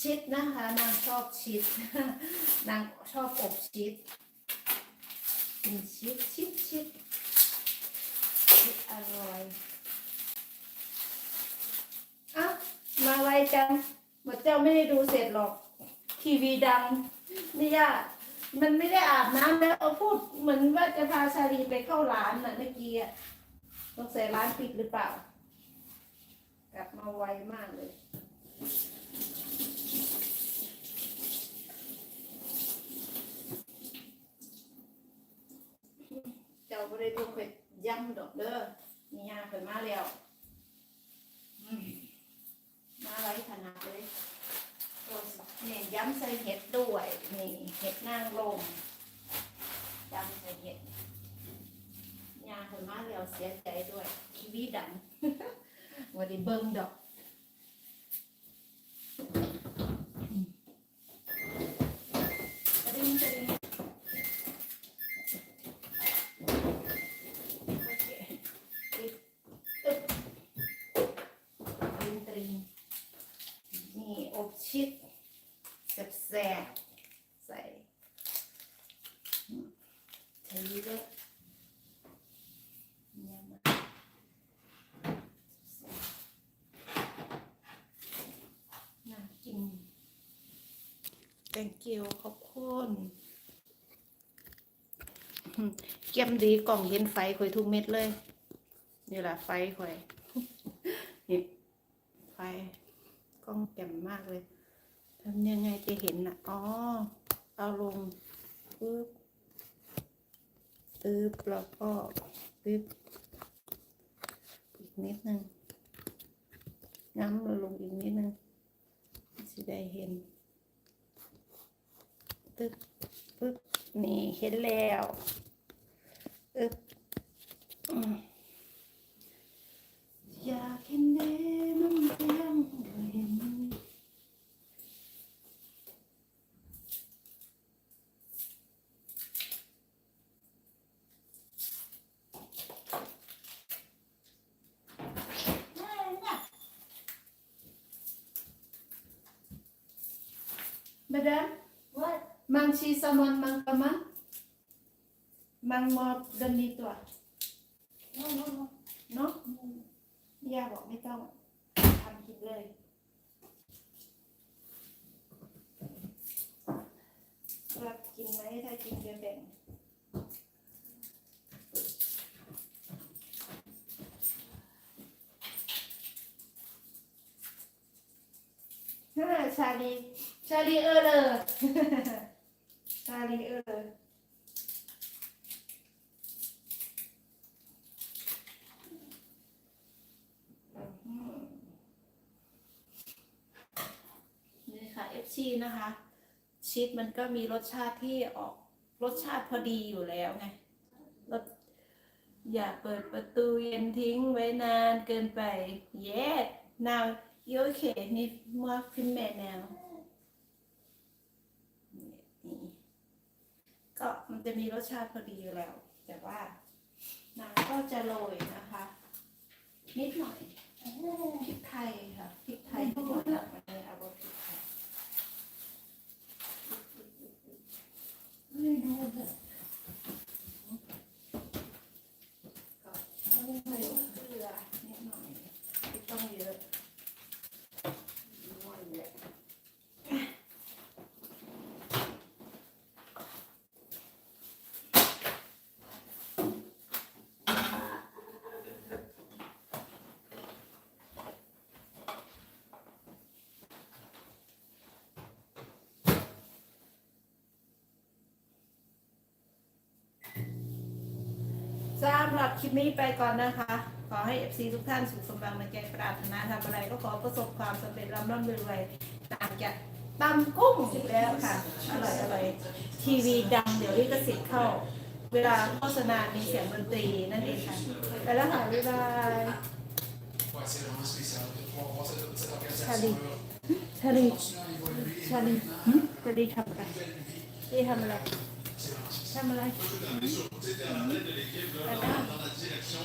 ชิดนะคะ นางชอบชิด นางชอบอบชิดกินชิดชิดชิดชิดอร่อยอะมาไวจังหมดเจ้าไม่ได้ดูเสร็จหรอก ทีวีดังนี่ย่ามันไม่ได้อาบน้ำแล้วเอาพูดเหมือนว่าจะพาชาลีไปเข้าร้านน่ะเมื่อกี้อะต้องใส่ร้านปิดหรือเปล่า กลับมาไวมากเลย จ้าบริดูเป็ดย่ำดอกเด้อมียาเปิดมาแล้วมาไว้ขนาดเลยโอ้ยนี่ย้ำใส่เห็ดด้วยนี่เห็ดนางลมย้ำใส่เห็ดยาเปิดมาแล้วเสียใจด้วยทีวีดังวันนี้เบิ่งดอกระดิ่งกระดิ่ง โอเคปิดตึ๊บตริงตริงนี่อบ ชิดแซ่บๆใส่ใส่เยอะนี่ากิน thank you ขอบคุณเกียมดีกล่องเย็นไฟข่อยทุกเม็ดเลย นี่แหละไฟข่อยนี่ไฟกล้องแจ่มมากเลย ทำยังไงจะเห็นน่ะอ๋อ เอาลงปึ๊บปึ๊บแล้วก็ปึ๊บอีกนิดนึงน้ำเราลงอีกนิดนึงจะได้เห็นปึ๊บปึ๊บนี่เห็นแล้วอึ๊บอืมอยากเห็นเด้มันก็ยังบ่เห็น เบดาม What? Mangsi saman mang kaman? Mang mo ganito ah. No, no, no. เนาะย่าบอกไม่ต้องทำคลิปเลย รักกินไหมถ้ากินจะแบ่งฮ่าชาลี ชาลีเออเลยชาลีเออเลอนี่ค่ะ FC นะคะ ชีสมันก็มีรสชาติที่ออกรสชาติพอดีอยู่แล้วไงรสอย่าเปิดประตูเย็นทิ้งไว้นานเกินไป yes now you okay นี่มาขึ้นแม่แนวนี่ก็ มันจะมีรสชาติพอดีอยู่แล้ว แต่ว่าน้ำก็จะโรยนะคะ นิดหน่อยพริกไทยค่ะพริกไทยทั้งหมดแล้ววันนี้เอาพริกไทยไม่ดูเลยก็ต้องใส่เกลือนิดหน่อยไม่ต้องเยอะ สำหรับคลิปนี้ไปก่อนนะคะ ขอให้ FC ทุกท่านสุขสมหวังในใจปรารถนาทำอะไรก็ขอประสบความสำเร็จร่ำร่ำรวยต่างจากตำกุ้งอีกแล้วค่ะ อร่อยอร่อยทีวีดังเดี๋ยวลิขสิทธิ์เข้า เวลาโฆษณา มีเสียงดนตรีนั่นเองค่ะไปแล้วค่ะบ๊ายบายชาลีชาลีชาลีชาลีทำอะไรนี่ทำอะไร ไปบ้าน Dans la direction